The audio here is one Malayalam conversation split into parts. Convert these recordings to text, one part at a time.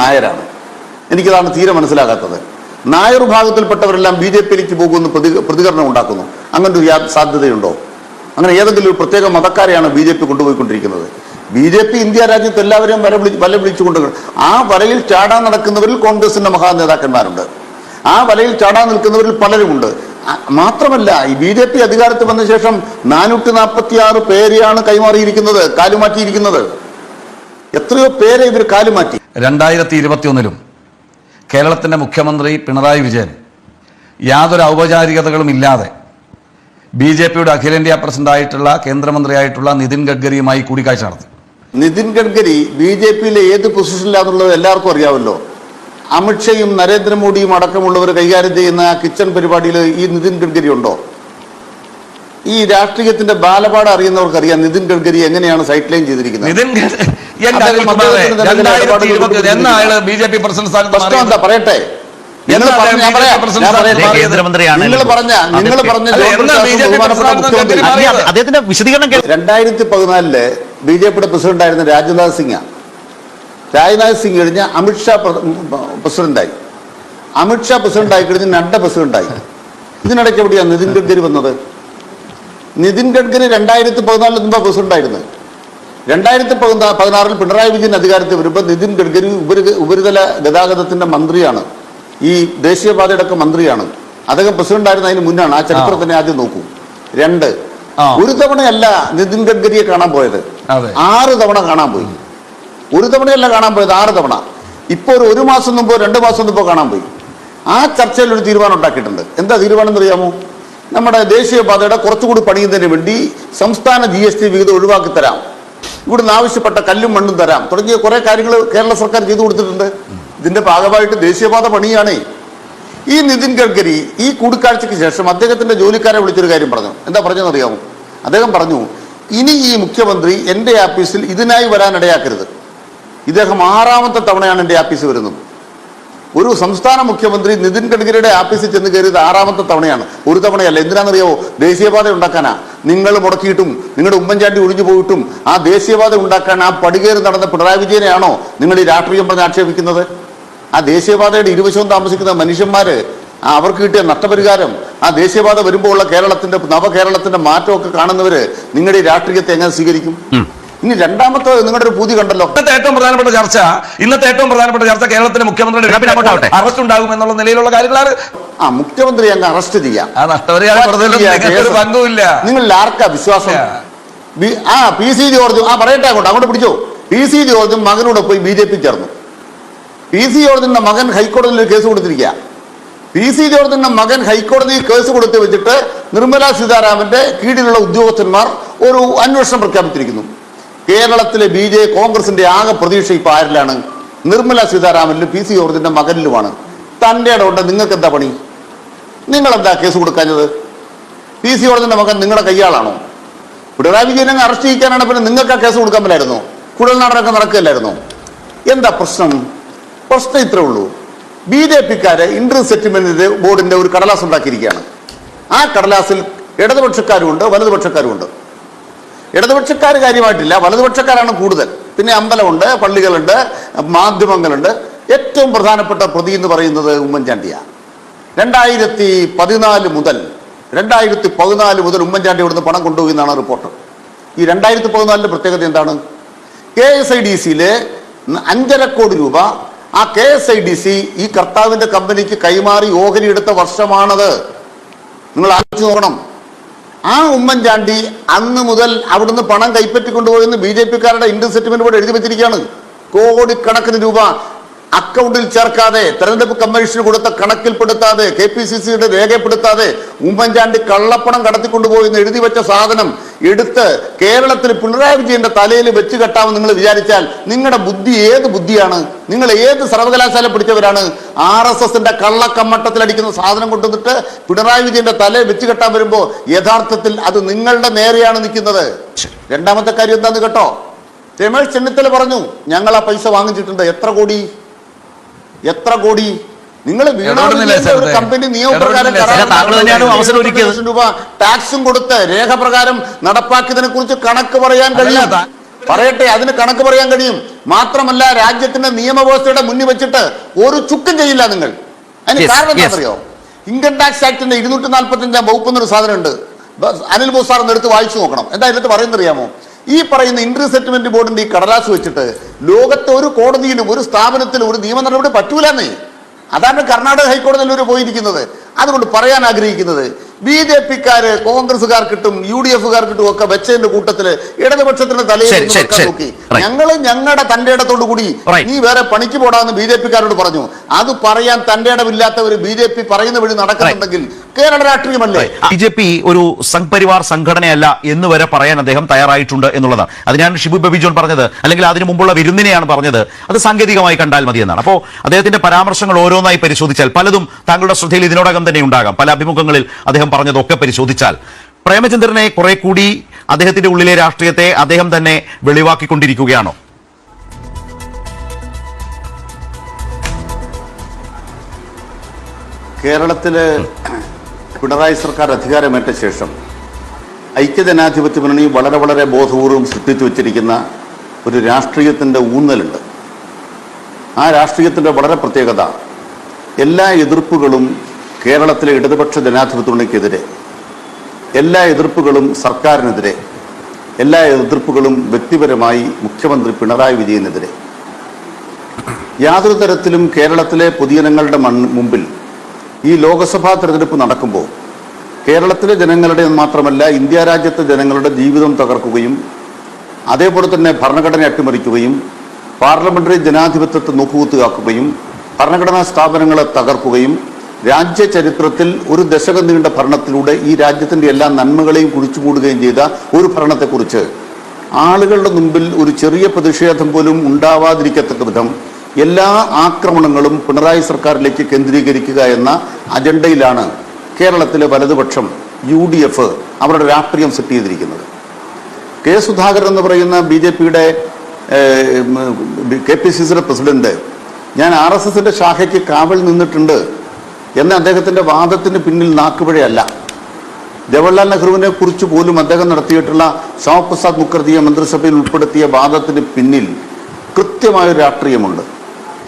നായരാണ്. എനിക്കതാണ് തീരെ മനസ്സിലാകാത്തത്. നായർ വിഭാഗത്തിൽപ്പെട്ടവരെല്ലാം ബി ജെ പിയിലേക്ക് പോകുമെന്ന് പ്രതി പ്രതികരണം ഉണ്ടാക്കുന്നു. അങ്ങനെ ഒരു സാധ്യതയുണ്ടോ? അങ്ങനെ ഏതെങ്കിലും ഒരു പ്രത്യേക മതക്കാരെയാണ് ബി ജെ പി കൊണ്ടുപോയിക്കൊണ്ടിരിക്കുന്നത്. ബി ജെ പി ഇന്ത്യ രാജ്യത്ത് എല്ലാവരെയും വല വിളി വല വിളിച്ചുകൊണ്ട് ആ വലയിൽ ചാടാൻ നടക്കുന്നവരിൽ കോൺഗ്രസിന്റെ മഹാ നേതാക്കന്മാരുണ്ട് ആ വലയിൽ ചാടാൻ നിൽക്കുന്നവരിൽ പലരുമുണ്ട്. മാത്രമല്ല ഈ ബി ജെ പി അധികാരത്തിൽ വന്ന ശേഷം നാനൂറ്റി നാൽപ്പത്തി ആറ് പേരെയാണ് കൈമാറിയിരിക്കുന്നത് കാലുമാറ്റിയിരിക്കുന്നത്. എത്രയോ പേരെ ഇവർ കാലുമാറ്റി. രണ്ടായിരത്തി ഇരുപത്തിയൊന്നിലും കേരളത്തിന്റെ മുഖ്യമന്ത്രി പിണറായി വിജയൻ യാതൊരു ഔപചാരികതകളും ഇല്ലാതെ ബി ജെ പിയുടെ അഖിലേന്ത്യാ പ്രസിഡന്റായിട്ടുള്ള കേന്ദ്രമന്ത്രിയായിട്ടുള്ള നിതിൻ ഗഡ്കരിയുമായി കൂടിക്കാഴ്ച നടത്തി. നിതിൻ ഗഡ്കരി ബി ജെ പിയിലെ ഏത് പൊസിഷനിലാണെന്നുള്ളത് എല്ലാവർക്കും അറിയാമല്ലോ. അമിത്ഷയും നരേന്ദ്രമോദിയും അടക്കമുള്ളവർ കൈകാര്യം ചെയ്യുന്ന ആ കിച്ചൺ പരിപാടിയിൽ ഈ നിതിൻ ഗഡ്കരി ഉണ്ടോ? ഈ രാഷ്ട്രീയത്തിന്റെ ബാലപാഠം അറിയുന്നവർക്ക് അറിയാം നിതിൻ ഗഡ്കരി എങ്ങനെയാണ് സൈഡ് ലൈൻ ചെയ്തിരിക്കുന്നത്. Nitin B J P president സ്ഥാനത്ത് എന്താ? പറയട്ടെ? രണ്ടായിരത്തി പതിനാലിൽ ബി ജെ പിയുടെ പ്രസിഡന്റായിരുന്ന രാജ്നാഥ് സിംഗ്. രാജ്നാഥ് സിംഗ് കഴിഞ്ഞ അമിത്ഷാ പ്ര- പ്രസിഡന്റായി. അമിത്ഷാ പ്രസിഡന്റായി കഴിഞ്ഞ് നഡ്ഡ പ്രസിഡന്റായി. ഇതിനിടയ്ക്ക് എവിടെയാണ് നിതിൻ ഗഡ്കരി വന്നത്? നിതിൻ ഗഡ്കരി രണ്ടായിരത്തി പതിനാലിൽ മുമ്പ് പ്രസിഡന്റായിരുന്നു. രണ്ടായിരത്തി പതിനാ പതിനാറിൽ പിണറായി വിജയൻ അധികാരത്തിൽ വരുമ്പോൾ നിതിൻ ഗഡ്കരി ഉപരി ഉപരിതല ഗതാഗതത്തിന്റെ മന്ത്രിയാണ്. ഈ ദേശീയപാതയുടെ മന്ത്രിയാണ്. അദ്ദേഹം പ്രസിഡന്റ് ആയിരുന്ന അതിന് മുന്നാണ്. ആ ചരിത്രം തന്നെ ആദ്യം നോക്കൂ. രണ്ട് ഒരു തവണയല്ല നിതിൻ ഗഡ്കരിയെ കാണാൻ പോയത്. ആറ് തവണ കാണാൻ പോയി. ഒരു തവണയല്ല കാണാൻ പോയത് ആറ് തവണ. ഇപ്പോൾ ഒരു ഒരു മാസം മുമ്പോ രണ്ട് മാസം മുമ്പോ കാണാൻ പോയി. ആ ചർച്ചയിൽ ഒരു തീരുമാനം ഉണ്ടാക്കിയിട്ടുണ്ട്. എന്താ തീരുമാനം എന്നറിയാമോ നമ്മുടെ ദേശീയപാതയുടെ കുറച്ചുകൂടി പണിയുന്നതിന് വേണ്ടി സംസ്ഥാന ജി എസ് ടി വിഹിതം ഒഴിവാക്കി തരാം. ഇവിടുന്ന് ആവശ്യപ്പെട്ട കല്ലും മണ്ണും തരാം. തുടങ്ങിയ കുറേ കാര്യങ്ങൾ കേരള സർക്കാർ ചെയ്തു കൊടുത്തിട്ടുണ്ട്. ഇതിന്റെ ഭാഗമായിട്ട് ദേശീയപാത പണിയാണ്. ഈ നിതിൻ ഗഡ്കരി ഈ കൂടിക്കാഴ്ചയ്ക്ക് ശേഷം അദ്ദേഹത്തിന്റെ ജോലിക്കാരെ വിളിച്ചൊരു കാര്യം പറഞ്ഞു. എന്താ പറഞ്ഞതെന്നറിയാമോ അദ്ദേഹം പറഞ്ഞു ഇനി ഈ മുഖ്യമന്ത്രി എന്റെ ആഫീസിൽ ഇതിനായി വരാൻ ഇടയാക്കരുത്. ഇദ്ദേഹം ആറാമത്തെ തവണയാണ് എന്റെ ആഫീസിൽ വരുന്നത്. ഒരു സംസ്ഥാന മുഖ്യമന്ത്രി നിതിൻ ഗഡ്കരിയുടെ ആഫീസിൽ ചെന്ന് കയറിയത് ആറാമത്തെ തവണയാണ്. ഒരു തവണയല്ല. എന്തിനാണെന്നറിയാവോ? ദേശീയപാത ഉണ്ടാക്കാനാ. നിങ്ങൾ മുടക്കിയിട്ടും നിങ്ങളുടെ ഉമ്മൻചാണ്ടി ഒഴിഞ്ഞു പോയിട്ടും ആ ദേശീയപാത ഉണ്ടാക്കാൻ ആ പടികേറി നടന്ന പിണറായി വിജയനെയാണോ നിങ്ങൾ ഈ രാഷ്ട്രീയം പറഞ്ഞ് ആക്ഷേപിക്കുന്നത്? ആ ദേശീയപാതയുടെ ഇരുവശവും താമസിക്കുന്ന മനുഷ്യന്മാര് അവർക്ക് കിട്ടിയ നഷ്ടപരിഹാരം ആ ദേശീയപാത വരുമ്പോൾ ഉള്ള കേരളത്തിന്റെ നവകേരളത്തിന്റെ മാറ്റമൊക്കെ കാണുന്നവര് നിങ്ങളുടെ ഈ രാഷ്ട്രീയത്തെ എങ്ങനെ സ്വീകരിക്കും? ഇനി രണ്ടാമത്തെ നിങ്ങളുടെ ഒരു പൂതി കണ്ടല്ലോ. ഇന്നത്തെ ഏറ്റവും പ്രധാനപ്പെട്ട ചർച്ച ഇന്നത്തെ ഏറ്റവും പ്രധാനപ്പെട്ട ചർച്ച കേരളത്തിലെ. മുഖ്യമന്ത്രിയുടെ അറസ്റ്റ് ഉണ്ടാകും എന്നുള്ള നിലയിലുള്ള കാര്യങ്ങളാണ്. ആ മുഖ്യമന്ത്രി അങ്ങ് അറസ്റ്റ് ചെയ്യാം. പങ്കുമില്ല. നിങ്ങളിൽ ആർക്കാ വിശ്വാസം? ആ പി സി ജോർജും ആ പറയട്ടെ അങ്ങോട്ട് അങ്ങോട്ട് പിടിച്ചോ. പി സി ജോർജും മകനോട് പോയി ബി ജെ പി ചേർന്നു. പി സി ജോർജിന്റെ മകൻ ഹൈക്കോടതിയിൽ കേസ് കൊടുത്തിരിക്കുക പി സി ജോർജിന്റെ മകൻ ഹൈക്കോടതിയിൽ കേസ് കൊടുത്ത് വെച്ചിട്ട് നിർമ്മല സീതാരാമന്റെ കീഴിലുള്ള ഉദ്യോഗസ്ഥന്മാർ ഒരു അന്വേഷണം പ്രഖ്യാപിച്ചിരിക്കുന്നു. കേരളത്തിലെ ബി ജെ കോൺഗ്രസിന്റെ ആകെ പ്രതീക്ഷ ഇപ്പൊ ആരിലാണ്? നിർമ്മല സീതാരാമനിലും പി സി ജോർജിന്റെ മകനിലുമാണ്. തന്റെ ഇടമുണ്ട് നിങ്ങൾക്ക് എന്താ പണി? നിങ്ങൾ എന്താ കേസ് കൊടുക്കാഞ്ഞത്? പി സി ജോർജിന്റെ മകൻ നിങ്ങളുടെ കൈയാളാണോ പിണറായി വിജയനെ അറസ്റ്റ് ചെയ്യിക്കാനാണ് പിന്നെ നിങ്ങൾക്ക് കേസ് കൊടുക്കാൻ പറ്റില്ലായിരുന്നോ കുഴൽനാടനൊക്കെ നടക്കില്ലായിരുന്നോ എന്താ പ്രശ്നം? പ്രശ്നം ഇത്രേ ഉള്ളൂ. ബി ജെ പിക്കാര് ഇന്റർ സെറ്റിൽമെന്റിന്റെ ബോർഡിന്റെ ഒരു കടലാസ് ഉണ്ടാക്കിയിരിക്കുകയാണ്. ആ കടലാസിൽ ഇടതുപക്ഷക്കാരുമുണ്ട് വലതുപക്ഷക്കാരുമുണ്ട്. ഇടതുപക്ഷക്കാർ കാര്യമായിട്ടില്ല. വലതുപക്ഷക്കാരാണ് കൂടുതൽ. പിന്നെ അമ്പലമുണ്ട് പള്ളികളുണ്ട് മാധ്യമങ്ങളുണ്ട്. ഏറ്റവും പ്രധാനപ്പെട്ട പ്രതി എന്ന് പറയുന്നത് ഉമ്മൻചാണ്ടിയാണ്. രണ്ടായിരത്തി പതിനാല് മുതൽ രണ്ടായിരത്തി പതിനാല് മുതൽ ഉമ്മൻചാണ്ടി ഇവിടുന്ന് പണം കൊണ്ടുപോയി എന്നാണ് റിപ്പോർട്ട്. ഈ രണ്ടായിരത്തി പതിനാലിന്റെ പ്രത്യേകത എന്താണ്? കെ എസ് ഐ ഡി സിയിലെ അഞ്ചര കോടി രൂപ ആ K S I D C ഈ കർത്താവിന്റെ കമ്പനിക്ക് കൈമാറി ഓഹരി എടുത്ത വർഷമാണത്. നിങ്ങൾ ആലോചിച്ച് നോക്കണം. ആ ഉമ്മൻചാണ്ടി അന്ന് മുതൽ അവിടുന്ന് പണം കൈപ്പറ്റിക്കൊണ്ടുപോയെന്ന് ബി ജെ പിക്കാരുടെ ഇന്ത്യൻ സെറ്റിൽമെന്റ് ബോർഡ് എഴുതി വെച്ചിരിക്കുകയാണ്. കോടിക്കണക്കിന് രൂപ അക്കൗണ്ടിൽ ചേർക്കാതെ തെരഞ്ഞെടുപ്പ് കമ്മീഷന് കൊടുത്ത കണക്കിൽപ്പെടുത്താതെ കെ പി സി സിയുടെ രേഖപ്പെടുത്താതെ ഉമ്മൻചാണ്ടി കള്ളപ്പണം കടത്തിക്കൊണ്ടുപോയി എഴുതി വെച്ച സാധനം എടുത്ത് കേരളത്തിൽ പിണറായി വിജയന്റെ തലയിൽ വെച്ച് കെട്ടാമെന്ന് നിങ്ങൾ വിചാരിച്ചാൽ നിങ്ങളുടെ ബുദ്ധി ഏത് ബുദ്ധിയാണ്? നിങ്ങൾ ഏത് സർവകലാശാല പിടിച്ചവരാണ് ആർ എസ് എസിന്റെ കള്ളക്കമ്മട്ടത്തിൽ അടിക്കുന്ന സാധനം കൊണ്ടുവന്നിട്ട് പിണറായി വിജയന്റെ തലയിൽ വെച്ച് കെട്ടാൻ വരുമ്പോൾ യഥാർത്ഥത്തിൽ അത് നിങ്ങളുടെ നേരെയാണ് നിൽക്കുന്നത്. രണ്ടാമത്തെ കാര്യം എന്താന്ന് കേട്ടോ? രമേശ് ചെന്നിത്തല പറഞ്ഞു ഞങ്ങൾ ആ പൈസ വാങ്ങിച്ചിട്ടുണ്ട്. എത്ര കോടി? എത്ര കോടി? നിങ്ങൾ കമ്പനി നിയമപ്രകാരം. ലക്ഷം രൂപ ടാക്സും കൊടുത്ത് രേഖപ്രകാരം നടപ്പാക്കിയതിനെ കുറിച്ച് കണക്ക് പറയാൻ കഴിയും. പറയട്ടെ അതിന് കണക്ക് പറയാൻ കഴിയും. മാത്രമല്ല രാജ്യത്തിന്റെ നിയമവ്യവസ്ഥയുടെ മുന്നിൽ വെച്ചിട്ട് ഒരു ചുക്കും ചെയ്യില്ല നിങ്ങൾ. അതിന് കാരണം എന്താ എന്താണെന്നറിയോ? ഇൻകം ടാക്സ് ആക്ടിന്റെ ഇരുന്നൂറ്റി നാൽപ്പത്തി അഞ്ചാം വകുപ്പ് എന്നൊരു സാധനം ഉണ്ട് അനിൽ ബോസ് സാർ ഒന്ന് എടുത്ത് വായിച്ചു നോക്കണം. എന്താ ഇതിനകത്ത് പറയുന്നറിയാമോ ഈ പറയുന്ന ഇന്റർ സെറ്റിൽമെന്റ് ബോർഡിന്റെ ഈ കടലാസ് വെച്ചിട്ട് ലോകത്തെ ഒരു കോടതിയിലും ഒരു സ്ഥാപനത്തിലും ഒരു നിയമ നടപടി പറ്റൂലെന്നേ. അതാണ് കർണാടക ഹൈക്കോടതിയിൽ ഒരു പോയിരിക്കുന്നത്. അതുകൊണ്ട് പറയാൻ ആഗ്രഹിക്കുന്നത് ബി ജെ പിക്കാര് കോൺഗ്രസുകാർക്കിട്ടും യു ഡി എഫുകാർക്കിട്ടും ഒക്കെ വെച്ചതിന്റെ കൂട്ടത്തിൽ ഇടതുപക്ഷത്തിന്റെ തലയിൽ. നോക്കി. ഞങ്ങൾ ഞങ്ങളുടെ തന്റെ ഇടത്തോടു കൂടി നീ വേറെ പണിക്ക് പോടാന്ന് ബി ജെ പിക്കാരോട് പറഞ്ഞു. അത് പറയാൻ തന്റെ ഇടമില്ലാത്തവർ ബി ജെ പി പറയുന്ന വഴി നടക്കുന്നുണ്ടെങ്കിൽ കേരള രാഷ്ട്രീയമല്ലേ? ബി ജെ പി ഒരു സംഘപരിവാർ സംഘടനയല്ല എന്ന് വരെ പറയാൻ അദ്ദേഹം തയ്യാറായിട്ടുണ്ട് എന്നുള്ളതാണ്. അത് ഞാൻ ഷിബു ബബി ജോൺ പറഞ്ഞത് അല്ലെങ്കിൽ അതിനു മുമ്പുള്ള വിരുന്നിനെയാണ് പറഞ്ഞത്. അത് സാങ്കേതികമായി കണ്ടാൽ മതി എന്നാണ് അപ്പോൾ അദ്ദേഹത്തിന്റെ പരാമർശങ്ങൾ ഓരോന്നായി പരിശോധിച്ചാൽ പലതും താങ്കളുടെ ശ്രദ്ധയിൽ ഇതിനോടകം തന്നെ ഉണ്ടാകാം. പല അഭിമുഖങ്ങളിൽ അദ്ദേഹം പറഞ്ഞതൊക്കെ പരിശോധിച്ചാൽ. പ്രേമചന്ദ്രനെ കുറെ കൂടി അദ്ദേഹത്തിന്റെ ഉള്ളിലെ രാഷ്ട്രീയത്തെ അദ്ദേഹം തന്നെ വെളിവാക്കിക്കൊണ്ടിരിക്കുകയാണോ? കേരളത്തിൽ പിണറായി സർക്കാർ അധികാരമേറ്റ ശേഷം ഐക്യജനാധിപത്യ മുന്നണി വളരെ വളരെ ബോധപൂർവം സൃഷ്ടിച്ചു വച്ചിരിക്കുന്ന ഒരു രാഷ്ട്രീയത്തിന്റെ ഊന്നലുണ്ട്. ആ രാഷ്ട്രീയത്തിന്റെ വളരെ പ്രത്യേകത എല്ലാ എതിർപ്പുകളും കേരളത്തിലെ ഇടതുപക്ഷ ജനാധിപത്യത്തിനെതിരെ എല്ലാ എതിർപ്പുകളും സർക്കാരിനെതിരെ എല്ലാ എതിർപ്പുകളും വ്യക്തിപരമായി മുഖ്യമന്ത്രി പിണറായി വിജയനെതിരെ. യാതൊരു തരത്തിലും കേരളത്തിലെ പൊതുജനങ്ങളുടെ മണ്ണ് മുമ്പിൽ ഈ ലോകസഭാ തെരഞ്ഞെടുപ്പ് നടക്കുമ്പോൾ കേരളത്തിലെ ജനങ്ങളുടെ മാത്രമല്ല ഇന്ത്യ രാജ്യത്തെ ജനങ്ങളുടെ ജീവിതം തകർക്കുകയും അതേപോലെ തന്നെ ഭരണഘടന അട്ടിമറിക്കുകയും പാർലമെന്ററി ജനാധിപത്യത്തെ നോക്കുകുത്തുകാക്കുകയും ഭരണഘടനാ സ്ഥാപനങ്ങളെ തകർക്കുകയും രാജ്യ ചരിത്രത്തിൽ ഒരു ദശകം നീണ്ട ഭരണത്തിലൂടെ ഈ രാജ്യത്തിന്റെ എല്ലാ നന്മകളെയും കുഴിച്ചുമൂടുകയും ചെയ്ത ഒരു ഭരണത്തെക്കുറിച്ച് ആളുകളുടെ മുമ്പിൽ ഒരു ചെറിയ പ്രതിഷേധം പോലും ഉണ്ടാവാതിരിക്കത്തക്ക വിധം എല്ലാ ആക്രമണങ്ങളും പിണറായി സർക്കാരിലേക്ക് കേന്ദ്രീകരിക്കുക എന്ന അജണ്ടയിലാണ് കേരളത്തിലെ വലതുപക്ഷം യു ഡി എഫ് അവരുടെ രാഷ്ട്രീയം സെറ്റ് ചെയ്തിരിക്കുന്നത്. കെ സുധാകരൻ എന്ന് പറയുന്ന ബി ജെ പിയുടെ കെ പി സി സിയുടെ പ്രസിഡന്റ് ഞാൻ ആർ എസ് എസിന്റെ ശാഖയ്ക്ക് കാവൽ നിന്നിട്ടുണ്ട്. എന്ന അദ്ദേഹത്തിന്റെ വാദത്തിന് പിന്നിൽ നാക്കുപിഴയല്ല. ജവഹർലാൽ നെഹ്റുവിനെ കുറിച്ച് പോലും അദ്ദേഹം നടത്തിയിട്ടുള്ള ശ്യാമപ്രസാദ് മുഖർജിയെ മന്ത്രിസഭയിൽ ഉൾപ്പെടുത്തിയ വാദത്തിന് പിന്നിൽ കൃത്യമായൊരു രാഷ്ട്രീയമുണ്ട്.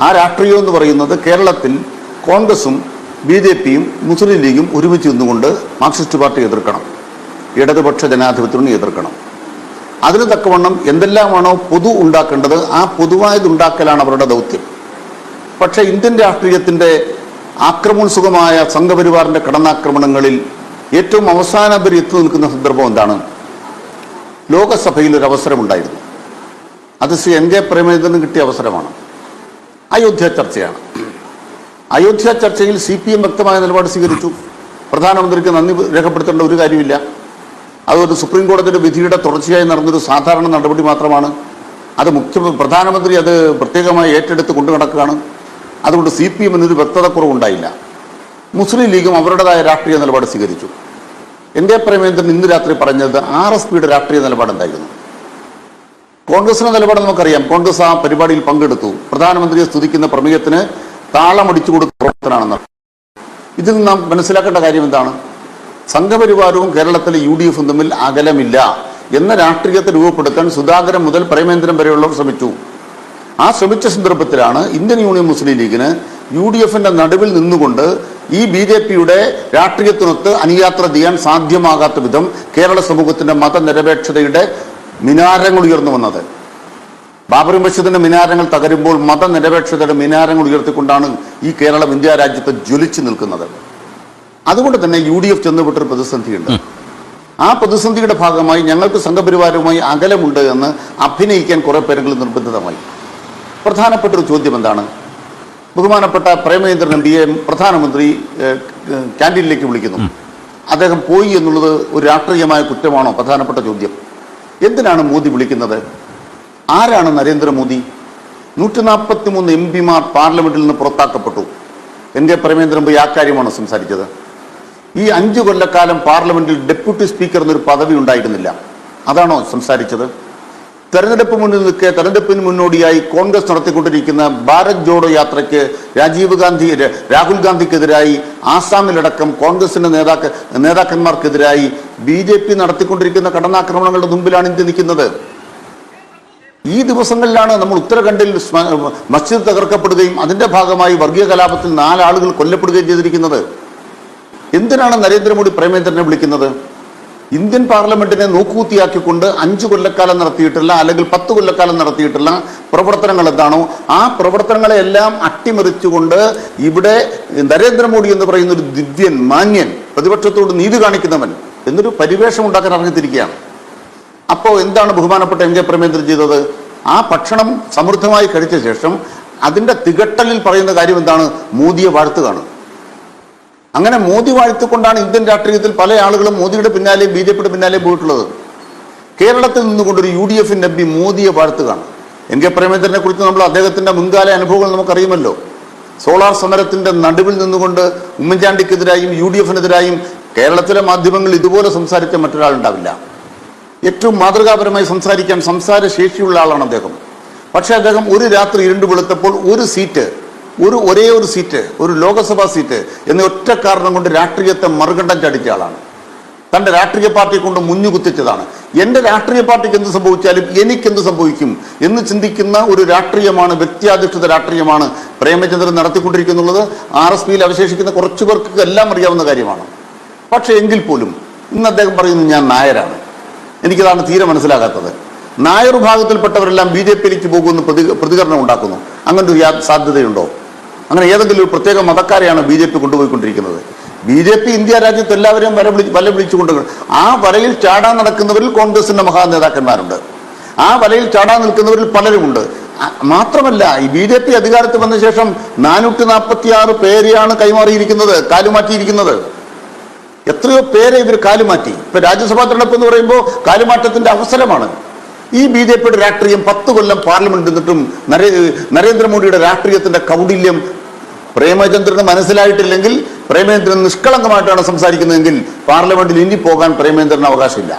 ആ രാഷ്ട്രീയം എന്ന് പറയുന്നത് കേരളത്തിൽ കോൺഗ്രസും ബി ജെ പിയും മുസ്ലിം ലീഗും ഒരുമിച്ച് നിന്നുകൊണ്ട് മാർക്സിസ്റ്റ് പാർട്ടി എതിർക്കണം. ഇടതുപക്ഷ ജനാധിപത്യത്തിനെ എതിർക്കണം. അതിന് തക്കവണ്ണം എന്തെല്ലാമാണോ പൊതു ഉണ്ടാക്കേണ്ടത് ആ പൊതുവായത് ഉണ്ടാക്കലാണ് അവരുടെ ദൗത്യം. പക്ഷേ ഇന്ത്യൻ രാഷ്ട്രീയത്തിന്റെ ആക്രമോത്സുകമായ സംഘപരിവാറിന്റെ കടന്നാക്രമണങ്ങളിൽ ഏറ്റവും അവസാനം അവർ എത്തി നിൽക്കുന്ന സന്ദർഭം എന്താണ്? ലോകസഭയിൽ ഒരു അവസരമുണ്ടായിരുന്നു അത് ശ്രീ എൻ കെ പ്രേമചന്ദ്രന് കിട്ടിയ അവസരമാണ്. അയോധ്യ ചർച്ചയാണ്. അയോധ്യ ചർച്ചയിൽ സി പി എം വ്യക്തമായ നിലപാട് സ്വീകരിച്ചു. പ്രധാനമന്ത്രിക്ക് നന്ദി രേഖപ്പെടുത്തേണ്ട ഒരു കാര്യമില്ല. അതൊരു സുപ്രീം കോടതിയുടെ വിധിയുടെ തുടർച്ചയായി നടന്നൊരു സാധാരണ നടപടി മാത്രമാണ്. അത് മുഖ്യ പ്രധാനമന്ത്രി അത് പ്രത്യേകമായി ഏറ്റെടുത്ത് കൊണ്ടു നടക്കുകയാണ് അതുകൊണ്ട് സി പി എമ്മിനൊരു വ്യക്തതക്കുറവുണ്ടായില്ല മുസ്ലിം ലീഗും അവരുടേതായ രാഷ്ട്രീയ നിലപാട് സ്വീകരിച്ചു. എൻ കെ പ്രേമേന്ദ്രൻ ഇന്ന് രാത്രി പറഞ്ഞത് ആർ എസ് പിയുടെ രാഷ്ട്രീയ നിലപാടുണ്ടായിരുന്നു കോൺഗ്രസിന്റെ നിലപാട് നമുക്കറിയാം. കോൺഗ്രസ് ആ പരിപാടിയിൽ പങ്കെടുത്തു. പ്രധാനമന്ത്രിയെ സ്തുതിക്കുന്ന പ്രമേയത്തിന് താളമടിച്ചു കൊടുത്ത പ്രവർത്തനമാണെന്ന് ഇതിൽ നാം മനസ്സിലാക്കേണ്ട കാര്യം എന്താണ്? സംഘപരിവാരവും കേരളത്തിലെ യു ഡി എഫും തമ്മിൽ അകലമില്ല എന്ന രാഷ്ട്രീയത്തെ രൂപപ്പെടുത്താൻ സുധാകരൻ മുതൽ പ്രേമേന്ദ്രൻ വരെയുള്ളവർ ശ്രമിച്ചു. ആ ശ്രമിച്ച സന്ദർഭത്തിലാണ് ഇന്ത്യൻ യൂണിയൻ മുസ്ലിം ലീഗിന് യു ഡി എഫിന്റെ നടുവിൽ നിന്നുകൊണ്ട് ഈ ബി ജെ പിയുടെ രാഷ്ട്രീയത്തിനൊത്ത് അനുയാത്ര ചെയ്യാൻ സാധ്യമാകാത്ത വിധം കേരള സമൂഹത്തിന്റെ മതനിരപേക്ഷതയുടെ മിനാരങ്ങൾ ഉയർന്നു വന്നത്. ബാബറി മസ്ജിദിന്റെ മിനാരങ്ങൾ തകരുമ്പോൾ മതനിരപേക്ഷതയുടെ മിനാരങ്ങൾ ഉയർത്തിക്കൊണ്ടാണ് ഈ കേരളം ഇന്ത്യ രാജ്യത്ത് ജ്വലിച്ചു നിൽക്കുന്നത്. അതുകൊണ്ട് തന്നെ യു ഡി എഫ് ചെന്നുപെട്ടൊരു പ്രതിസന്ധിയുണ്ട്. ആ പ്രതിസന്ധിയുടെ ഭാഗമായി ഞങ്ങൾക്ക് സംഘപരിവാരവുമായി അകലമുണ്ട് എന്ന് അഭിനയിക്കാൻ കുറെ പേരെങ്കിലും നിർബന്ധിതമായി. പ്രധാനപ്പെട്ട ഒരു ചോദ്യം എന്താണ് ബഹുമാനപ്പെട്ട പ്രേമചന്ദ്രൻ എം. പിയെ പ്രധാനമന്ത്രി ക്യാന്റീനിലേക്ക് വിളിക്കുന്നു. അദ്ദേഹം പോയി എന്നുള്ളത് ഒരു രാഷ്ട്രീയമായ കുറ്റമാണോ? പ്രധാനപ്പെട്ട ചോദ്യം. എന്തിനാണ് മോദി വിളിക്കുന്നത്? ആരാണ് നരേന്ദ്രമോദി? നൂറ്റി നാൽപ്പത്തി മൂന്ന് എം പിമാർ പാർലമെന്റിൽ നിന്ന് പുറത്താക്കപ്പെട്ടു. എൻ. കെ. പ്രേമേന്ദ്രൻ പോയി ആ കാര്യമാണ് സംസാരിച്ചത്? ഈ അഞ്ചു കൊല്ലക്കാലം പാർലമെന്റിൽ ഡെപ്യൂട്ടി സ്പീക്കർ എന്നൊരു പദവി ഉണ്ടായിരുന്നില്ല. അതാണോ സംസാരിച്ചത്? തെരഞ്ഞെടുപ്പ് മുന്നിൽ നിൽക്കെ തെരഞ്ഞെടുപ്പിന് മുന്നോടിയായി കോൺഗ്രസ് നടത്തിക്കൊണ്ടിരിക്കുന്ന ഭാരത് ജോഡോ യാത്രയ്ക്ക് രാജീവ് ഗാന്ധി രാഹുൽ ഗാന്ധിക്കെതിരായി ആസാമിലടക്കം കോൺഗ്രസിന്റെ നേതാക്ക നേതാക്കന്മാർക്കെതിരായി ബി ജെ പി നടത്തിക്കൊണ്ടിരിക്കുന്ന കടന്നാക്രമണങ്ങളുടെ മുമ്പിലാണ് ഇന്ത്യ നിൽക്കുന്നത്. ഈ ദിവസങ്ങളിലാണ് നമ്മൾ ഉത്തരാഖണ്ഡിൽ മസ്ജിദ് തകർക്കപ്പെടുകയും അതിന്റെ ഭാഗമായി വർഗീയ കലാപത്തിൽ നാലാളുകൾ കൊല്ലപ്പെടുകയും ചെയ്തിരിക്കുന്നത്. എന്തിനാണ് നരേന്ദ്രമോദി പ്രേമേന്ദ്രനെ വിളിക്കുന്നത്? ഇന്ത്യൻ പാർലമെന്റിനെ നോക്കുകൂത്തിയാക്കിക്കൊണ്ട് അഞ്ചു കൊല്ലക്കാലം നടത്തിയിട്ടുള്ള അല്ലെങ്കിൽ പത്ത് കൊല്ലക്കാലം നടത്തിയിട്ടുള്ള പ്രവർത്തനങ്ങൾ എന്താണോ ആ പ്രവർത്തനങ്ങളെല്ലാം അട്ടിമറിച്ചുകൊണ്ട് ഇവിടെ നരേന്ദ്രമോദി എന്ന് പറയുന്ന ഒരു ദിവ്യൻ മാന്യൻ പ്രതിപക്ഷത്തോട് നീതി കാണിക്കുന്നവൻ എന്നൊരു പരിവേഷം ഉണ്ടാക്കാൻ ഇറങ്ങിത്തിരിക്കുകയാണ്. അപ്പോൾ എന്താണ് ബഹുമാനപ്പെട്ട എം കെ പ്രമേന്ദ്രൻ ചെയ്തത്? ആ ഭക്ഷണം സമൃദ്ധമായി കഴിച്ച ശേഷം അതിന്റെ തികട്ടലിൽ പറയുന്ന കാര്യം എന്താണ്? മോദിയെ വാഴ്ത്തുകയാണ്. അങ്ങനെ മോദി വാഴ്ത്തിക്കൊണ്ടാണ് ഇന്ത്യൻ രാഷ്ട്രീയത്തിൽ പല ആളുകളും മോദിയുടെ പിന്നാലെ ബി ജെ പിയുടെ പിന്നാലെ പോയിട്ടുള്ളത്. കേരളത്തിൽ നിന്നുകൊണ്ടൊരു യു ഡി എഫിന്റെ എം പി മോദിയെ വാഴ്ത്തുകയാണ്. എൻ കെ പ്രേമേന്ദ്രനെ കുറിച്ച് നമ്മൾ അദ്ദേഹത്തിന്റെ മുൻകാല അനുഭവങ്ങൾ നമുക്കറിയുമല്ലോ. സോളാർ സമരത്തിന്റെ നടുവിൽ നിന്നുകൊണ്ട് ഉമ്മൻചാണ്ടിക്കെതിരായും യു ഡി എഫിനെതിരായും കേരളത്തിലെ മാധ്യമങ്ങൾ ഇതുപോലെ സംസാരിച്ച മറ്റൊരാളുണ്ടാവില്ല. ഏറ്റവും മാതൃകാപരമായി സംസാരിക്കാൻ സംസാര ശേഷിയുള്ള ആളാണ് അദ്ദേഹം. പക്ഷേ അദ്ദേഹം ഒരു രാത്രി ഇരുണ്ട് വെളുത്തപ്പോൾ ഒരു സീറ്റ് ഒരു ഒരേ ഒരു സീറ്റ് ഒരു ലോകസഭാ സീറ്റ് എന്ന ഒറ്റ കാരണം കൊണ്ട് രാഷ്ട്രീയത്തെ മറുകണ്ഠം ചടിച്ച ആളാണ്. തന്റെ രാഷ്ട്രീയ പാർട്ടിയെ കൊണ്ട് മുഞ്ഞു കുത്തിച്ചതാണ്. എന്റെ രാഷ്ട്രീയ പാർട്ടിക്ക് എന്ത് സംഭവിച്ചാലും എനിക്കെന്ത് സംഭവിക്കും എന്ന് ചിന്തിക്കുന്ന ഒരു രാഷ്ട്രീയമാണ് വ്യക്തിയാധിഷ്ഠിത രാഷ്ട്രീയമാണ് പ്രേമചന്ദ്രൻ നടത്തിക്കൊണ്ടിരിക്കുന്നുള്ളത്. ആർ എസ് പിയിൽ അവശേഷിക്കുന്ന കുറച്ചു പേർക്ക് എല്ലാം അറിയാവുന്ന കാര്യമാണ്. പക്ഷേ എങ്കിൽ പോലും ഇന്ന് അദ്ദേഹം പറയുന്നു ഞാൻ നായരാണ്. എനിക്കതാണ് തീരെ മനസ്സിലാകാത്തത്. നായർ വിഭാഗത്തിൽപ്പെട്ടവരെല്ലാം ബി ജെ പിയിലേക്ക് പോകുമെന്ന് പ്രതി പ്രതികരണം ഉണ്ടാക്കുന്നു. അങ്ങനൊരു സാധ്യതയുണ്ടോ? അങ്ങനെ ഏതെങ്കിലും ഒരു പ്രത്യേക മതക്കാരെയാണ് ബി ജെ പി കൊണ്ടുപോയിക്കൊണ്ടിരിക്കുന്നത്. ബി ജെ പി ഇന്ത്യ രാജ്യത്ത് എല്ലാവരെയും വല വിളി വല വിളിച്ചുകൊണ്ട് ആ വലയിൽ ചാടാൻ നടക്കുന്നവരിൽ കോൺഗ്രസിന്റെ മഹാ നേതാക്കന്മാരുണ്ട്. ആ വലയിൽ ചാടാൻ നിൽക്കുന്നവരിൽ പലരുമുണ്ട്. മാത്രമല്ല ഈ ബി ജെ പി അധികാരത്തിൽ വന്ന ശേഷം നാനൂറ്റി നാൽപ്പത്തി ആറ് പേരെയാണ് കൈമാറിയിരിക്കുന്നത് കാലുമാറ്റിയിരിക്കുന്നത്. എത്രയോ പേരെ ഇവർ കാലുമാറ്റി. ഇപ്പൊ രാജ്യസഭാ തെരഞ്ഞെടുപ്പ് എന്ന് പറയുമ്പോൾ കാലുമാറ്റത്തിന്റെ അവസരമാണ്. ഈ ബി ജെ പിയുടെ രാഷ്ട്രീയം പത്ത് കൊല്ലം പാർലമെന്റ് നിന്നിട്ടും നരേ നരേന്ദ്രമോദിയുടെ രാഷ്ട്രീയത്തിന്റെ കൗടില്യം പ്രേമചന്ദ്രന് മനസ്സിലായിട്ടില്ലെങ്കിൽ പ്രേമേന്ദ്രൻ നിഷ്കളങ്കമായിട്ടാണ് സംസാരിക്കുന്നതെങ്കിൽ പാർലമെന്റിൽ ഇനി പോകാൻ പ്രേമേന്ദ്രന് അവകാശമില്ല.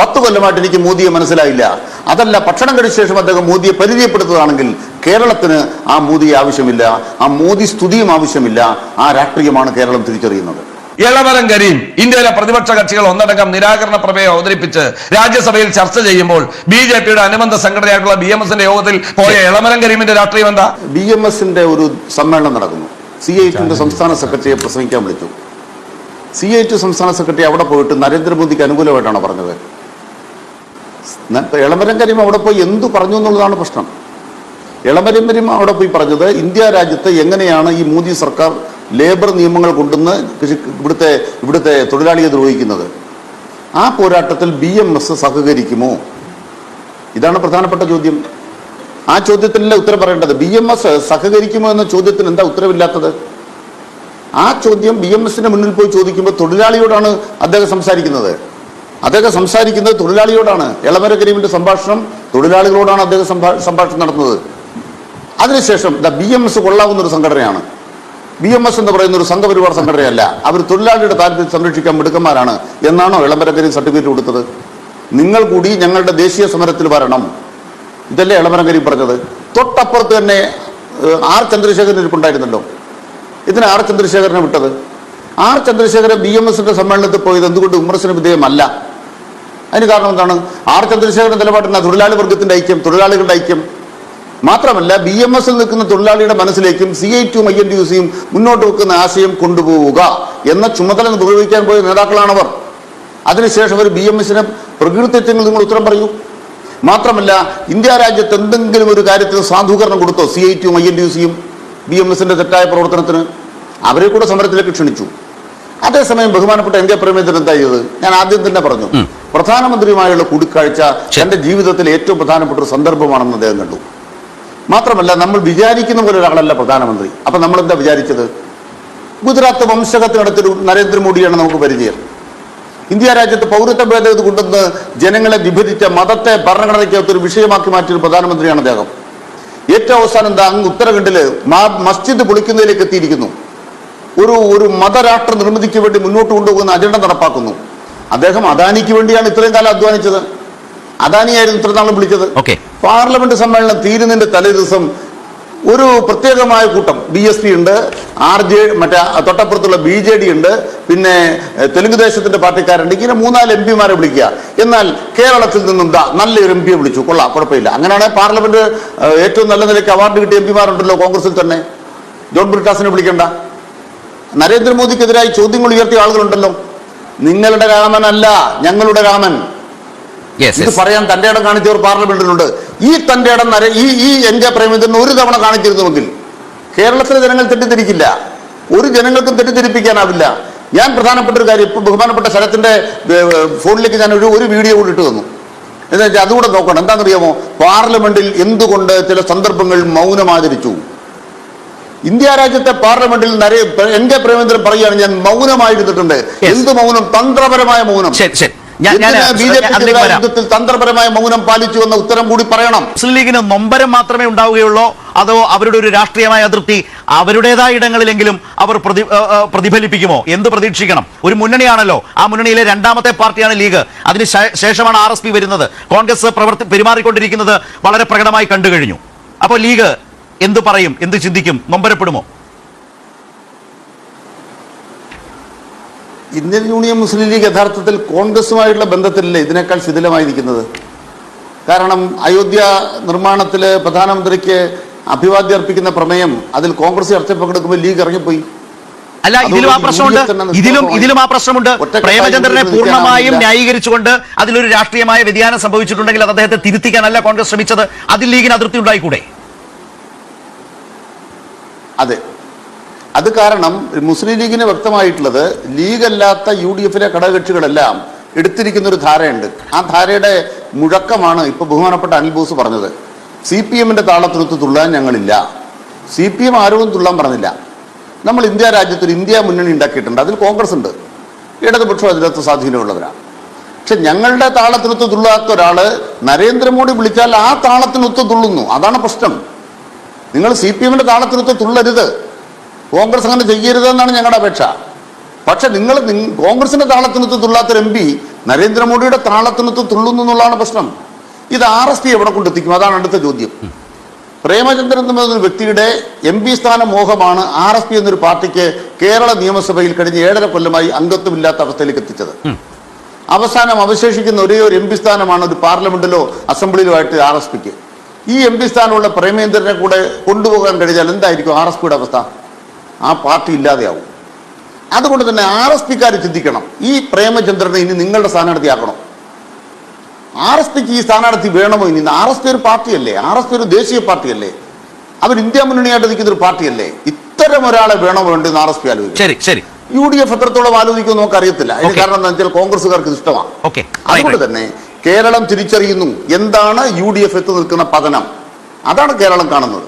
പത്ത് കൊല്ലമായിട്ട് എനിക്ക് മോദിയെ മനസ്സിലായില്ല. അതല്ല ഭക്ഷണം കഴിച്ച ശേഷം അദ്ദേഹം മോദിയെ പരിചയപ്പെടുത്തതാണെങ്കിൽ കേരളത്തിന് ആ മോദിയെ ആവശ്യമില്ല ആ മോദി സ്തുതിയും ആവശ്യമില്ല ആ രാഷ്ട്രീയമാണ് കേരളം തിരിച്ചറിയുന്നത്. എളമരം കരീം ഇന്ത്യയിലെ പ്രതിപക്ഷ കക്ഷികൾ ഒന്നടങ്കം നിരാകരണ പ്രമേയം അവതരിപ്പിച്ച് രാജ്യസഭയിൽ ചർച്ച ചെയ്യുമ്പോൾ ബി ജെ പിയുടെ അനുബന്ധ സംഘടനയായിട്ടുള്ള ബി എം എസിന്റെ യോഗത്തിൽ പോയ എളമരം കരീമിന്റെ രാഷ്ട്രീയം എന്താ? ബി എം എസിന്റെ ഒരു സമ്മേളനം നടക്കുന്നു. സി ഐ ടിന്റെ സംസ്ഥാന സെക്രട്ടറിയെ പ്രസംഗിക്കാൻ വിളിച്ചു. സി ഐ ടി സംസ്ഥാന സെക്രട്ടറി അവിടെ പോയിട്ട് നരേന്ദ്രമോദിക്ക് അനുകൂലമായിട്ടാണ് പറഞ്ഞത്? എളമരം കരീം അവിടെ പോയി എന്തു പറഞ്ഞു എന്നുള്ളതാണ് പ്രശ്നം. ഇളമരം കരീം അവിടെ പോയി പറഞ്ഞത് ഇന്ത്യ രാജ്യത്ത് എങ്ങനെയാണ് ഈ മോദി സർക്കാർ ലേബർ നിയമങ്ങൾ കൊണ്ടുവന്ന് കൃഷി ഇവിടുത്തെ ഇവിടുത്തെ തൊഴിലാളിയെ ദ്രോഹിക്കുന്നത്. ആ പോരാട്ടത്തിൽ ബി എം എസ് സഹകരിക്കുമോ? ഇതാണ് പ്രധാനപ്പെട്ട ചോദ്യം. ആ ചോദ്യത്തിനല്ലേ ഉത്തരം പറയേണ്ടത്? ബി എം എസ് സഹകരിക്കുമോ എന്ന ചോദ്യത്തിന് എന്താ ഉത്തരവില്ലാത്തത്? ആ ചോദ്യം ബി എം എസിന്റെ മുന്നിൽ പോയി ചോദിക്കുമ്പോൾ തൊഴിലാളിയോടാണ് അദ്ദേഹം സംസാരിക്കുന്നത്. അദ്ദേഹം സംസാരിക്കുന്നത് തൊഴിലാളിയോടാണ്. എളമര കരീമിന്റെ സംഭാഷണം തൊഴിലാളികളോടാണ് അദ്ദേഹം സംഭാ- സംഭാഷണം നടത്തുന്നത്. അതിനുശേഷം ദ ബി എം എസ് കൊള്ളാവുന്ന ഒരു സംഘടനയാണ്. ബി എം എസ് എന്ന് പറയുന്ന ഒരു സംഘപരിവാർ സംഘടനയല്ല. അവർ തൊഴിലാളിയുടെ താല്പര്യം സംരക്ഷിക്കാൻ മിടുക്കന്മാരാണ് എന്നാണോ എളമര സർട്ടിഫിക്കറ്റ് കൊടുത്തത്? നിങ്ങൾ കൂടി ഞങ്ങളുടെ ദേശീയ സമരത്തിൽ വരണം. ഇതല്ലേ എളമരം കരീം പറഞ്ഞത്? തൊട്ടപ്പുറത്ത് തന്നെ ആർ ചന്ദ്രശേഖരൻ ഇരിപ്പുണ്ടായിരുന്നല്ലോ. ഇതിന് ആർ ചന്ദ്രശേഖരനെ വിട്ടത്? ആർ ചന്ദ്രശേഖരൻ ബി എം എസിന്റെ സമ്മേളനത്തിൽ പോയത് എന്തുകൊണ്ട് വിമർശന വിധേയമല്ല? അതിന് കാരണം എന്താണ്? ആർ ചന്ദ്രശേഖരൻ നിലപാടിന് തൊഴിലാളി വർഗത്തിന്റെ ഐക്യം തൊഴിലാളികളുടെ ഐക്യം. മാത്രമല്ല ബി എം എസിൽ നിൽക്കുന്ന തൊഴിലാളിയുടെ മനസ്സിലേക്കും സി ഐ ടിയും ഐ എൻ ടി യു സിയും മുന്നോട്ട് വെക്കുന്ന ആശയം കൊണ്ടുപോവുക എന്ന ചുമതല നിർവഹിക്കാൻ പോയ നേതാക്കളാണവർ. അതിനുശേഷം അവർ ബി എം എസിനെ പ്രകീർത്തിച്ചെങ്കിൽ നിങ്ങൾ ഉത്തരം പറയൂ. മാത്രമല്ല ഇന്ത്യ രാജ്യത്ത് എന്തെങ്കിലും ഒരു കാര്യത്തിന് സാധൂകരണം കൊടുത്തോ സി ഐ ടിയും ഐ എൻ ടി യു സിയും ബി എം എസിന്റെ തെറ്റായ പ്രവർത്തനത്തിന്? അവരെ കൂടെ സമരത്തിലേക്ക് ക്ഷണിച്ചു. അതേസമയം ബഹുമാനപ്പെട്ട എൻ കെ പ്രേമേന്ദ്രൻ എന്താ ചെയ്തത് ഞാൻ ആദ്യം തന്നെ പറഞ്ഞു. പ്രധാനമന്ത്രിയുമായുള്ള കൂടിക്കാഴ്ച തന്റെ ജീവിതത്തിലെ ഏറ്റവും പ്രധാനപ്പെട്ട ഒരു സന്ദർഭമാണെന്ന് അദ്ദേഹം കണ്ടു. മാത്രമല്ല നമ്മൾ വിചാരിക്കുന്ന പോലെ ഒരാളല്ല പ്രധാനമന്ത്രി. അപ്പൊ നമ്മൾ എന്താ വിചാരിച്ചത്? ഗുജറാത്ത് വംശകത്തിനടുത്തൊരു നരേന്ദ്രമോദിയാണ് നമുക്ക് പരിചയം. ഇന്ത്യ രാജ്യത്ത് പൗരത്വ ഭേദഗതി കൊണ്ടുവന്ന് ജനങ്ങളെ വിഭജിച്ച മതത്തെ ഭരണഘടനയ്ക്കകത്തൊരു വിഷയമാക്കി മാറ്റിയ പ്രധാനമന്ത്രിയാണ് അദ്ദേഹം. ഏറ്റവും അവസാനം എന്താ അങ്ങ് ഉത്തരാഖണ്ഡിൽ മസ്ജിദ് പൊളിക്കുന്നതിലേക്ക് എത്തിയിരിക്കുന്നു. ഒരു ഒരു മതരാഷ്ട്ര നിർമ്മിതിക്ക് വേണ്ടി മുന്നോട്ട് കൊണ്ടുപോകുന്ന അജണ്ട നടപ്പാക്കുന്നു. അദ്ദേഹം അദാനിക്ക് വേണ്ടിയാണ് ഇത്രയും കാലം അധ്വാനിച്ചത്. അദാനിയായിരുന്നു ഇത്ര നാളും വിളിച്ചത്. Okay. പാർലമെന്റ് സമ്മേളനം തീരുന്നതിന്റെ തലേ ദിവസം ഒരു പ്രത്യേകമായ കൂട്ടം ബി എസ് പി ഉണ്ട് ആർ ജെ മറ്റേ തൊട്ടപ്പുറത്തുള്ള ബി ജെ ഡി ഉണ്ട് പിന്നെ തെലുങ്ക് ദേശത്തിന്റെ പാർട്ടിക്കാരുണ്ട്. ഇങ്ങനെ മൂന്നാൽ എം പിമാരെ വിളിക്കുക. എന്നാൽ കേരളത്തിൽ നിന്നും ദാ നല്ലൊരു എം പിയെ വിളിച്ചു. കൊള്ളാം കുഴപ്പമില്ല. അങ്ങനെയാണെങ്കിൽ പാർലമെന്റ് ഏറ്റവും നല്ല നിലയ്ക്ക് അവാർഡ് കിട്ടിയ എം പിമാരുണ്ടല്ലോ കോൺഗ്രസിൽ തന്നെ. ജോൺ ബ്രിട്ടാസിനെ വിളിക്കണ്ട. നരേന്ദ്രമോദിക്കെതിരായി ചോദ്യങ്ങൾ ഉയർത്തിയ ആളുകളുണ്ടല്ലോ. നിങ്ങളുടെ രാമനല്ല ഞങ്ങളുടെ രാമൻ. ഇത് പറയാൻ തന്റെ ഇടം കാണിച്ചവർ പാർലമെന്റിലുണ്ട്. ഈ തന്റെ ഇടം നര ഈ ഈ എൻ കെ പ്രേമചന്ദ്രൻ ഒരു തവണ കാണിച്ചിരുന്നുവെങ്കിൽ കേരളത്തിലെ ജനങ്ങൾ തെറ്റിദ്ധരിക്കില്ല. ഒരു ജനങ്ങൾക്കും തെറ്റിദ്ധരിപ്പിക്കാനാവില്ല. ഞാൻ പ്രധാനപ്പെട്ട ഒരു കാര്യം ഇപ്പം ബഹുമാനപ്പെട്ട ശരത്തിന്റെ ഫോണിലേക്ക് ഞാൻ ഒരു ഒരു വീഡിയോ കൂടി ഇട്ട് തന്നു. എന്താ വെച്ചാൽ അതുകൂടെ നോക്കണം. എന്താണെന്നറിയാമോ? പാർലമെന്റിൽ എന്തുകൊണ്ട് ചില സന്ദർഭങ്ങൾ മൗനമാചരിച്ചു? ഇന്ത്യ രാജ്യത്തെ പാർലമെന്റിൽ നരേ എൻ കെ പ്രേമേന്ദ്രൻ പറയുകയാണ് ഞാൻ മൗനമായിരുന്നിട്ടുണ്ട്. എന്ത് മൗനം? തന്ത്രപരമായ മൗനം. ശരി ശരി. യുദ്ധത്തിൽ തന്ത്രപരമായ മൗനം പാലിച്ചു എന്ന ഉത്തരം കൂടി പറയണം. മുസ്ലിം ലീഗിന് നൊമ്പരം മാത്രമേ ഉണ്ടാവുകയുള്ളൂ. അതോ അവരുടെ ഒരു രാഷ്ട്രീയമായ അതിർത്തി അവരുടേതായ ഇടങ്ങളിലെങ്കിലും അവർ പ്രതി പ്രതിഫലിപ്പിക്കുമോ? എന്ത് പ്രതീക്ഷിക്കണം? ഒരു മുന്നണിയാണല്ലോ. ആ മുന്നണിയിലെ രണ്ടാമത്തെ പാർട്ടിയാണ് ലീഗ്. അതിന് ശേഷമാണ് ആർ എസ് പി വരുന്നത്. കോൺഗ്രസ് പ്രവർത്തി പെരുമാറിക്കൊണ്ടിരിക്കുന്നത് വളരെ പ്രകടമായി കണ്ടു കഴിഞ്ഞു അപ്പോൾ ലീഗ് എന്ത് പറയും? എന്ത് ചിന്തിക്കും? നൊമ്പരപ്പെടുമോ? ഇന്ത്യൻ യൂണിയൻ മുസ്ലിം ലീഗ് യഥാർത്ഥത്തിൽ കോൺഗ്രസുമായിട്ടുള്ള ബന്ധത്തിലല്ലേ ഇതിനേക്കാൾ ശിഥിലമായിരിക്കുന്നത് കാരണം അയോധ്യ നിർമ്മാണത്തിൽ പ്രധാനമന്ത്രിക്ക് അഭിവാദ്യം അർപ്പിക്കുന്ന പ്രമേയം അതിൽ കോൺഗ്രസ് ചർച്ച പങ്കെടുക്കുമ്പോൾ ലീഗ് ഇറങ്ങിപ്പോയി. അല്ല ഇതിലും ആ പ്രശ്നമുണ്ട്. ഇതിലും ഇതിലും ആ പ്രശ്നമുണ്ട്. പ്രേമചന്ദ്രനെ പൂർണമായും. ന്യായീകരിച്ചുകൊണ്ട് അതിലൊരു രാഷ്ട്രീയമായ വ്യതിയാനം സംഭവിച്ചിട്ടുണ്ടെങ്കിൽ അത് അദ്ദേഹത്തെ തിരുത്തിക്കാനല്ല കോൺഗ്രസ് ശ്രമിച്ചത്. അതിൽ ലീഗിന് അതൃപ്തി ഉണ്ടായിക്കൂടെ? അതെ. അത് കാരണം മുസ്ലിം ലീഗിന് വ്യക്തമായിട്ടുള്ളത് ലീഗ് അല്ലാത്ത യു ഡി എഫിലെ ഘടകകക്ഷികളെല്ലാം എടുത്തിരിക്കുന്ന ഒരു ധാരയുണ്ട്. ആ ധാരയുടെ മുഴക്കമാണ് ഇപ്പൊ ബഹുമാനപ്പെട്ട അനിൽ ബോസ് പറഞ്ഞത്. സി പി എമ്മിന്റെ താളത്തിനൊത്ത് തുള്ളാൻ ഞങ്ങളില്ല. സി പി എം ആരും തുള്ളാൻ പറഞ്ഞില്ല. നമ്മൾ ഇന്ത്യ രാജ്യത്ത് ഒരു ഇന്ത്യ മുന്നണി ഉണ്ടാക്കിയിട്ടുണ്ട്. അതിൽ കോൺഗ്രസ് ഉണ്ട്. ഇടതുപക്ഷം അതിനകത്ത് സ്വാധീനമുള്ളവരാണ് പക്ഷെ ഞങ്ങളുടെ താളത്തിനൊത്ത് തുള്ളാത്ത ഒരാൾ നരേന്ദ്രമോദി വിളിച്ചാൽ ആ താളത്തിനൊത്ത് തുള്ളുന്നു. അതാണ് പ്രശ്നം. നിങ്ങൾ സി പി എമ്മിന്റെ താളത്തിനൊത്ത് തുള്ളരുത്. കോൺഗ്രസ് അങ്ങനെ ചെയ്യരുതെന്നാണ് ഞങ്ങളുടെ അപേക്ഷ. പക്ഷെ നിങ്ങൾ കോൺഗ്രസിന്റെ താളത്തിനൊത്ത് തുള്ളാത്തൊരു എം പി നരേന്ദ്രമോദിയുടെ താളത്തിനൊത്ത് തുള്ളുന്നു എന്നുള്ളതാണ് പ്രശ്നം. ഇത് ആർ എസ് പി എവിടെ കൊണ്ടെത്തിക്കും? അതാണ് അടുത്ത ചോദ്യം. പ്രേമചന്ദ്രൻ എന്നൊരു വ്യക്തിയുടെ എം പി സ്ഥാന മോഹമാണ് ആർ എസ് പി എന്നൊരു പാർട്ടിക്ക് കേരള നിയമസഭയിൽ കഴിഞ്ഞ ഏഴര കൊല്ലമായി അംഗത്വമില്ലാത്ത അവസ്ഥയിലേക്ക് എത്തിച്ചത്. അവസാനം അവശേഷിക്കുന്ന ഒരേ ഒരു എം പി സ്ഥാനമാണ് ഒരു പാർലമെന്റിലോ അസംബ്ലിയിലോ ആയിട്ട് ആർ എസ് പിക്ക് ഈ എം പി സ്ഥാനമുള്ള പ്രേമേന്ദ്രനെ കൂടെ കൊണ്ടുപോകാൻ കഴിഞ്ഞാൽ എന്തായിരിക്കും ആർ എസ് പിയുടെ അവസ്ഥ? ആ പാർട്ടി ഇല്ലാതെയാവും. അതുകൊണ്ട് തന്നെ ആർ എസ് പിക്കാർ ചിന്തിക്കണം ഈ പ്രേമചന്ദ്രനെ ഇനി നിങ്ങളുടെ സ്ഥാനാർത്ഥിയാക്കണം ആർ എസ് പിക്ക് ഈ സ്ഥാനാർത്ഥി വേണമോ ഇനി? ആർ എസ് പി ഒരു പാർട്ടിയല്ലേ? ആർ എസ് പി ഒരു ദേശീയ പാർട്ടിയല്ലേ? അവർ ഇന്ത്യ മുന്നണിയായിട്ട് നിൽക്കുന്ന ഒരു പാർട്ടിയല്ലേ? ഇത്തരം ഒരാളെ വേണോ വേണ്ടെന്ന് ആർ എസ് പി ആലോചിക്കും. യു ഡി എഫ് എത്രത്തോളം ആലോചിക്കും നമുക്ക് അറിയത്തില്ല അതിന് കാരണം എന്താ വെച്ചാൽ കോൺഗ്രസ്സുകാർക്ക് ഇഷ്ടമാണ്. ഓക്കെ അതുകൊണ്ട് തന്നെ കേരളം തിരിച്ചറിയുന്നു. എന്താണ് യു ഡി എഫ് എത്തി നിൽക്കുന്ന പതനം? അതാണ് കേരളം കാണുന്നത്.